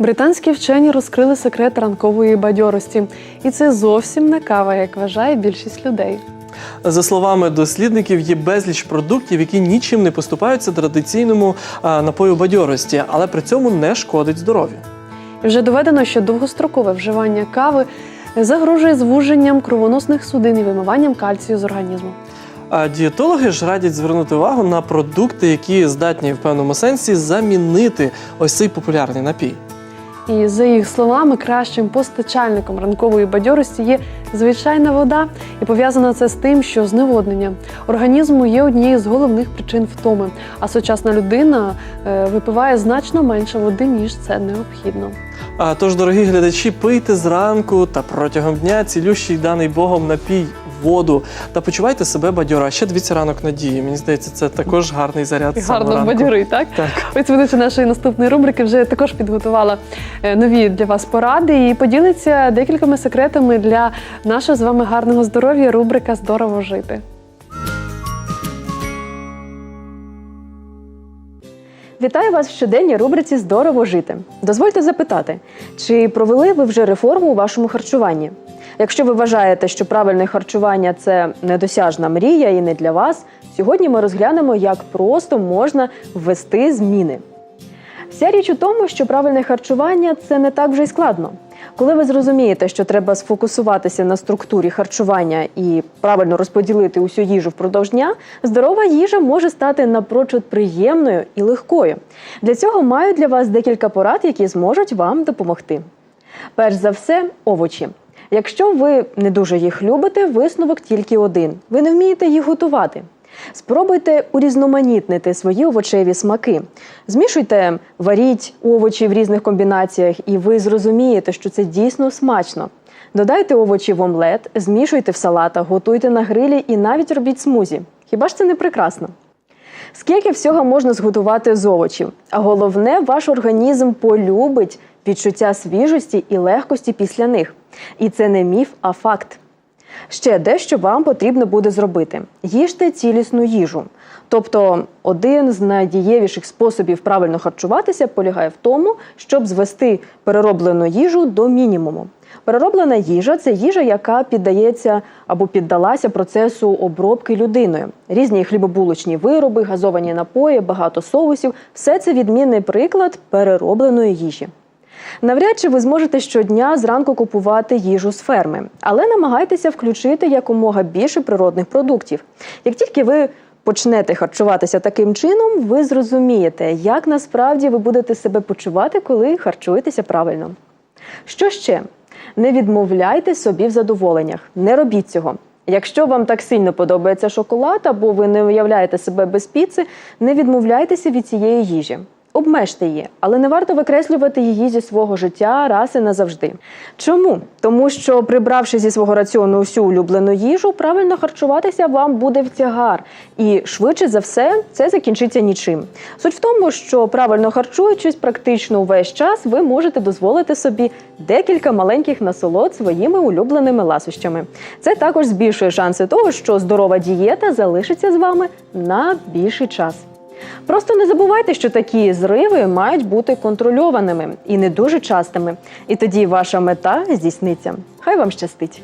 Британські вчені розкрили секрет ранкової бадьорості, і це зовсім не кава, як вважає більшість людей. За словами дослідників, є безліч продуктів, які нічим не поступаються традиційному напою бадьорості, але при цьому не шкодить здоров'ю. Вже доведено, що довгострокове вживання кави загрожує звуженням кровоносних судин і вимиванням кальцію з організму. А дієтологи ж радять звернути увагу на продукти, які здатні в певному сенсі замінити ось цей популярний напій. І за їх словами, кращим постачальником ранкової бадьорості є звичайна вода, і пов'язано це з тим, що зневоднення організму є однією з головних причин втоми. А сучасна людина е, випиває значно менше води, ніж це необхідно. А тож, дорогі глядачі, пийте зранку та протягом дня цілющий даний Богом напій воду та почувайте себе бадьоро. А ще дивіться ранок надії. Мені здається, це також гарний заряд. І гарно ранку. бадьорить, так? Так. Ось ведуча нашої наступної рубрики вже також підготувала е, нові для вас поради і поділиться декількома секретами для нашого з вами гарного здоров'я. Рубрика Здорово жити. Вітаю вас в щоденній рубриці Здорово жити. Дозвольте запитати, чи провели ви вже реформу у вашому харчуванні? Якщо ви вважаєте, що правильне харчування це недосяжна мрія і не для вас, сьогодні ми розглянемо, як просто можна ввести зміни. Вся річ у тому, що правильне харчування це не так вже й складно. Коли ви зрозумієте, що треба сфокусуватися на структурі харчування і правильно розподілити усю їжу впродовж дня, здорова їжа може стати напрочуд приємною і легкою. Для цього маю для вас декілька порад, які зможуть вам допомогти. Перш за все, овочі. Якщо ви не дуже їх любите, висновок тільки один: ви не вмієте їх готувати. Спробуйте урізноманітнити свої овочеві смаки. Змішуйте, варіть овочі в різних комбінаціях, і ви зрозумієте, що це дійсно смачно. Додайте овочі в омлет, змішуйте в салатах, готуйте на грилі і навіть робіть смузі. Хіба ж це не прекрасно? Скільки всього можна зготувати з овочів? А головне, ваш організм полюбить відчуття свіжості і легкості після них. І це не міф, а факт. Ще дещо вам потрібно буде зробити: їжте цілісну їжу. Тобто, один з найдієвіших способів правильно харчуватися полягає в тому, щоб звести перероблену їжу до мінімуму. Перероблена їжа це їжа, яка піддається або піддалася процесу обробки людиною. Різні хлібобулочні вироби, газовані напої, багато соусів все це відмінний приклад переробленої їжі. Навряд чи ви зможете щодня зранку купувати їжу з ферми, але намагайтеся включити якомога більше природних продуктів. Як тільки ви почнете харчуватися таким чином, ви зрозумієте, як насправді ви будете себе почувати, коли харчуєтеся правильно. Що ще? Не відмовляйте собі в задоволеннях, не робіть цього. Якщо вам так сильно подобається шоколад, або ви не уявляєте себе без піци, не відмовляйтеся від цієї їжі. Обмежте її, але не варто викреслювати її зі свого життя раз і назавжди. Чому? Тому що, прибравши зі свого раціону усю улюблену їжу, правильно харчуватися вам буде в тягар, і швидше за все це закінчиться нічим. Суть в тому, що правильно харчуючись, практично увесь час ви можете дозволити собі декілька маленьких насолод своїми улюбленими ласощами. Це також збільшує шанси того, що здорова дієта залишиться з вами на більший час. Просто не забувайте, що такі зриви мають бути контрольованими і не дуже частими. І тоді ваша мета здійсниться. Хай вам щастить!